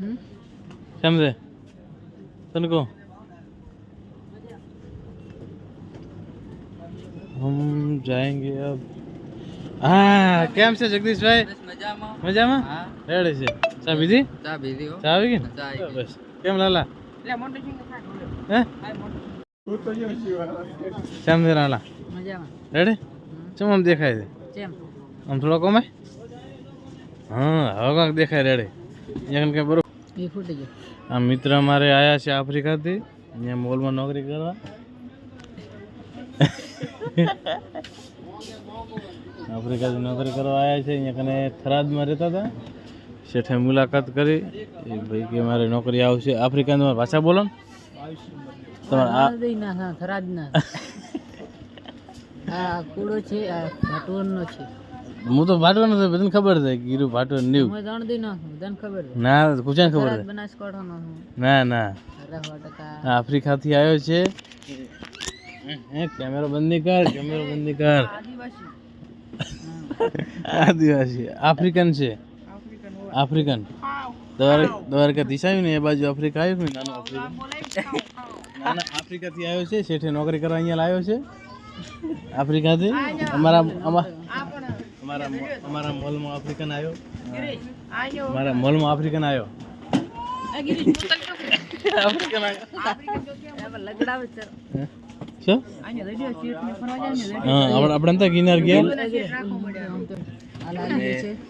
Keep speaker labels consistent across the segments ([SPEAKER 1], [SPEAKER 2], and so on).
[SPEAKER 1] કેમ તને કહો? હમ જાયેંગે અબ હા કેમ છે જગદીશભાઈ?
[SPEAKER 2] મજામાં.
[SPEAKER 1] મજામાં?
[SPEAKER 2] હા.
[SPEAKER 1] રેડી છે. ચા પીધી?
[SPEAKER 2] ચા પીધી હો.
[SPEAKER 1] ચા આવી ગઈ
[SPEAKER 2] ચા
[SPEAKER 1] ને બસ. કેમ લાલા? હે? કેમ છે લાલા?
[SPEAKER 2] મજામાં.
[SPEAKER 1] રેડી? ચમ આમ દેખાય છે?
[SPEAKER 2] કેમ
[SPEAKER 1] આમ થોડો કમાય હા હવે કાંક દેખાય રેડી. અહીંયા કે બરોબર
[SPEAKER 2] એ ફૂટી ગયો.
[SPEAKER 1] આ મિત્ર અમારે આવ્યા છે આફ્રિકાથી. અહીંયા મોલમાં નોકરી કરવા. આફ્રિકાથી નોકરી કરવા આવ્યા છે. અહીંયા કને થરાદમાં રહેતા હતા. શેઠે મુલાકાત કરી. એ ભાઈ કે મારે નોકરી આવશે. આફ્રિકાની તમારી ભાષા બોલો ને. તમારે આ
[SPEAKER 2] દઈ ના હા થરાદ ના આ કુડો છે આ ઘટવનનો છે.
[SPEAKER 1] હું તો ભાટવાનો હતો બધાને ખબર છે ગીરુ ભાટવા ન્યુ
[SPEAKER 2] હું જાણ દઈ નાખું ખબર છે?
[SPEAKER 1] ના કુચાને ખબર છે.
[SPEAKER 2] બનાસકાંઠા નો
[SPEAKER 1] ના. ના આફ્રિકાથી આવ્યો છે. હે કેમેરો બંધી કર કેમેરો બંધી કર.
[SPEAKER 2] આદિવાસી.
[SPEAKER 1] આદિવાસી આફ્રિકન છે. African African. દ્વારકા દિશા આવ્યું ને એ બાજુ આફ્રિકા આવ્યું ને નાનું આફ્રિકન. નાના આફ્રિકાથી આવ્યો છે શેઠે નોકરી કરવા અહીંયા લાવ્યો છે. આફ્રિકાથી? અમારા અમા- અમારા મો- અમારા મોલમાં આફ્રિકન આવ્યો. અમારા મોલમાં આફ્રિકન આવ્યો. આપણે આપણે તો ગિરનાર ગયા.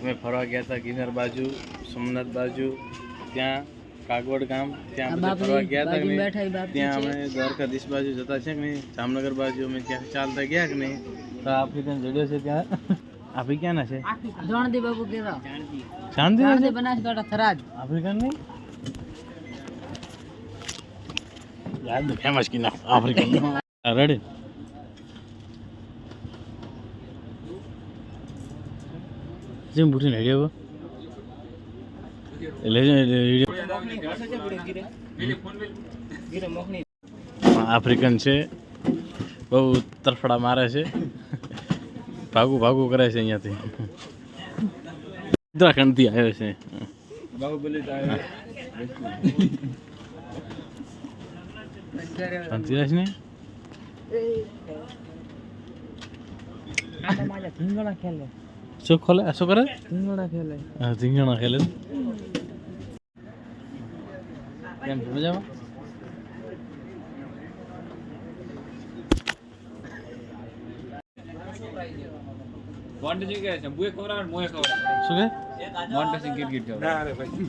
[SPEAKER 1] અમે ફરવા ગયા હતા ગિરનાર બાજુ સોમનાથ બાજુ ત્યાં કાગવડ ગામ ત્યાં બધા ફરવા ગયા હતા કે ત્યાં અમે દ્વારકાધીશ બાજુ જતા છે કે નહીં? જામનગર બાજુ અમે ત્યાં ચાલતા ગયા કે નહીં? તો આફ્રિકન જડ્યો છે ત્યાં. આપી ક્યાંના છે?
[SPEAKER 2] જણદી બાબુ કેવા?
[SPEAKER 1] શાંતિ
[SPEAKER 2] જણદી બનાસકાંઠા થરાદ.
[SPEAKER 1] આફ્રિકન નહીં યાદ ફેમસ કી આફ્રિકન રેડી જેમ હેડ્યો એટલે આફ્રિકન છે. બહુ તરફડા મારે છે. ભાગું ભાગું કરે છે અહીંયાથી. ઉત્તરાખંડથી આવ્યો છે. શાંતિ રહે છે ને? શું ખોલે? શું કરે?
[SPEAKER 2] ધીંગણા ખેલે.
[SPEAKER 1] હા ધીંગાણા ખેલે છે. કેમ છે મજામાં શું કે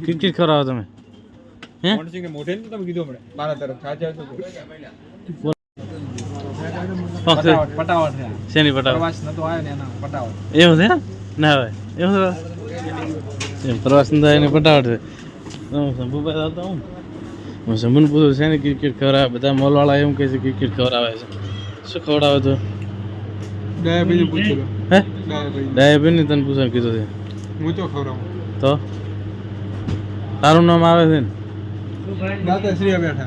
[SPEAKER 1] ક્રિકેટ ખવડાવો. તમે. હે? ફક્ત શેની પટાવ એવું છે? ના હોય. એવું છે? એમ પ્રવાસ પટાવટ છે. શંભુભાઈ આવતા હું હું શંભુને પૂછું છે ને ક્રિકેટ ખવડાવે? બધા મોલવાળા એમ કહે છે ક્રિકેટ ખવડાવે છે. શું ખવડાવે તો? હે? ડાયાબીની તને પૂછવાનું કીધું છે.
[SPEAKER 3] હું તો ખવડાવું.
[SPEAKER 1] તો? તારું નામ આવે છે ને?
[SPEAKER 3] દાદા બેઠા.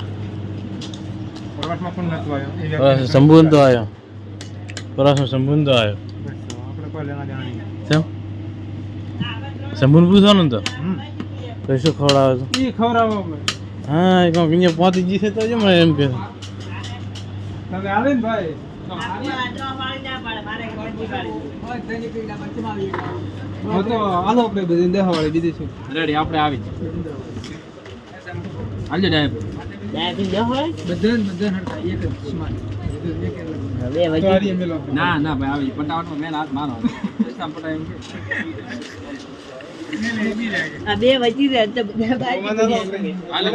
[SPEAKER 3] પ્રવાસમાં પણ નતું આવ્યો?
[SPEAKER 1] શંભુન તો આવ્યો. પ્રવાસમાં શંભુન તો આવ્યો.
[SPEAKER 3] આપણે કોઈ લેવા દેવા નહીં.
[SPEAKER 1] પૂછવાનું તો? તો શું ખવડાવે
[SPEAKER 3] ખવડાવો
[SPEAKER 1] હા એ કંઈક અહીંયા પહોંચી જશે તો જ મને એમ કે
[SPEAKER 3] આવે ને ભાઈ. હું તો હાલો આપણે બધી દેખાવાળી બીજી
[SPEAKER 1] રેડી આપણે આવી હાલજો ડાયબ. ના ના ભાઈ આવી. પટાવટમાં મેન હાથ મારો. રસ્તામાં પટાય એમ કે.
[SPEAKER 2] આ બે વચી તો બધા બાજુ. હાલ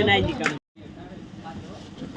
[SPEAKER 3] ના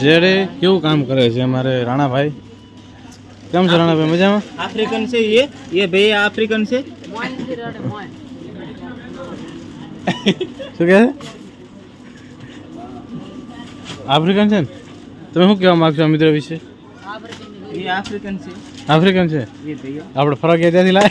[SPEAKER 1] જેડે કેવું કામ કરે છે અમારે રાણાભાઈ? કેમ છે રાણાભાઈ મજામાં?
[SPEAKER 4] આફ્રિકન છે એ
[SPEAKER 2] એ ભાઈ આફ્રિકન છે.
[SPEAKER 1] શું કહે આફ્રિકન છે ને? તમે શું કહેવા માગશો મિત્ર વિશે?
[SPEAKER 3] આફ્રિકન છે.
[SPEAKER 1] આફ્રિકન છે? આપણે ફરક એ ત્યાંથી લાય.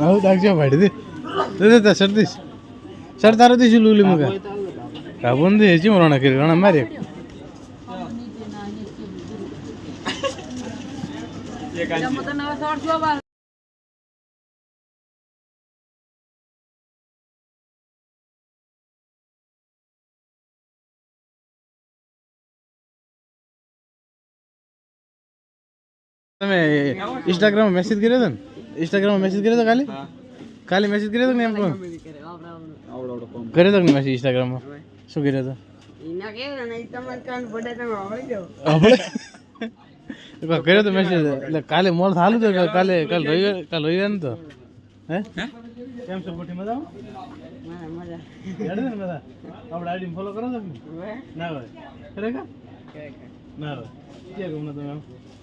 [SPEAKER 1] આવું દાખજો ભાડી દે. દે દે સરદીશ સર તારો દી શું લૂલી મગા કાબુન તમે ઇન્સ્ટાગ્રામ મેસેજ કર્યો હતો ને? ઇન્સ્ટાગ્રામ મેસેજ કર્યો હતો કાલે? કાલે મેસેજ કર્યો હતો ને એમ પણ કર્યો હતો ને મેસેજ ઇન્સ્ટાગ્રામમાં શું કર્યો હતો કર્યો તો મેસેજ એટલે કાલે મોલ થાલું તો કાલે કાલે રવિવાર કાલે રવિવાર નતો હે? કેમ છો ગોઠી મજા. યાદ ને બધા. આપણે આઈડી ફોલો કરો છો ના હોય. ખરેખર? ના હોય. ક્યાં ગમના તમે આમ?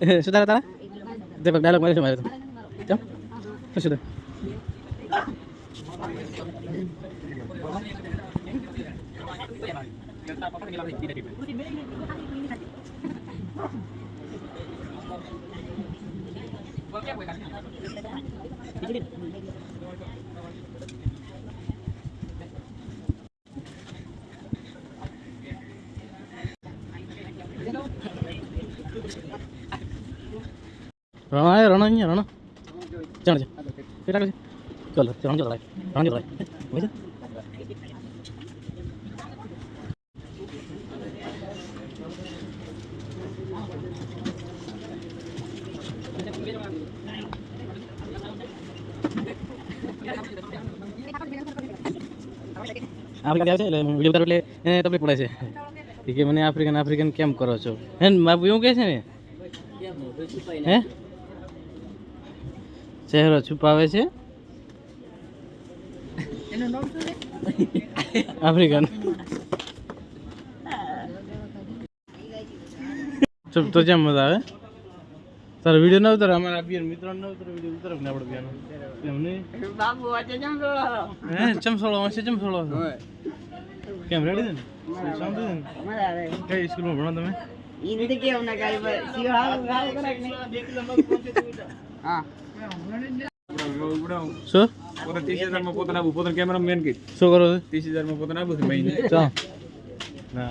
[SPEAKER 1] શું તારા તારા તે ડાયલોગ મારે શું મારે ચમ શું શું રણ આયો રણ અહીંયા રણ ચાણ છે કેટલા છે ચાલો રણ ચાલો રણ ચાલો હોય છે આફ્રિકા આવે છે એટલે વીડિયો ઉતારો એટલે એને તકલીફ પડે છે એ કે મને આફ્રિકન આફ્રિકન કેમ કરો છો હે ને બાપુ એવું કહે છે ને હે ચહેરો છુપાવે છે? આફ્રિકન. ચુપ તો જેમ મજા આવે. તારો વીડિયો ના ઉતરે અમારા બિયર મિત્રો ના ઉતરે વીડિયો ઉતરે ને આપણે બિયાનો એમ નહીં? હે ચમસોળો હશે ચમસોળો કેમ રેડી છે ને? છે ને? કઈ સ્કૂલમાં ભણો તમે? શું?
[SPEAKER 3] પોતા ત્રીસ હજારમાં પોતાના આપું. પોતાના કેમેરા મેન કીધ
[SPEAKER 1] શું કરો છો?
[SPEAKER 3] ત્રીસ હજારમાં પોતાના આપું છું મહિને
[SPEAKER 1] ચા. ના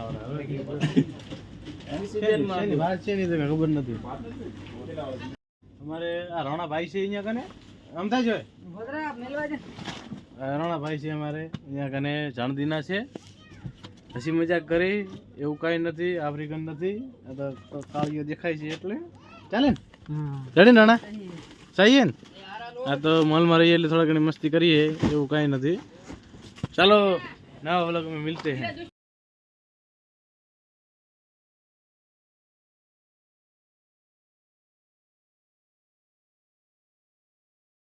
[SPEAKER 1] ખબર નથી. અમારે આ રાણાભાઈ છે અહીંયા કને? આમ થાય છે? આ રણાભાઈ છે અમારે અહીંયા કને જાણદીના છે. હસી મજાક કરી એવું કાંઈ નથી આફ્રિકન નથી. આ તો કાળીઓ દેખાય છે એટલે. ચાલે ને રાણા? ચાહીએ ને? આ તો મોલમાં રહીએ એટલે થોડા ઘણી મસ્તી કરીએ, એવું કાંઈ નથી. ચાલો ના ઓલા અમે મિલતે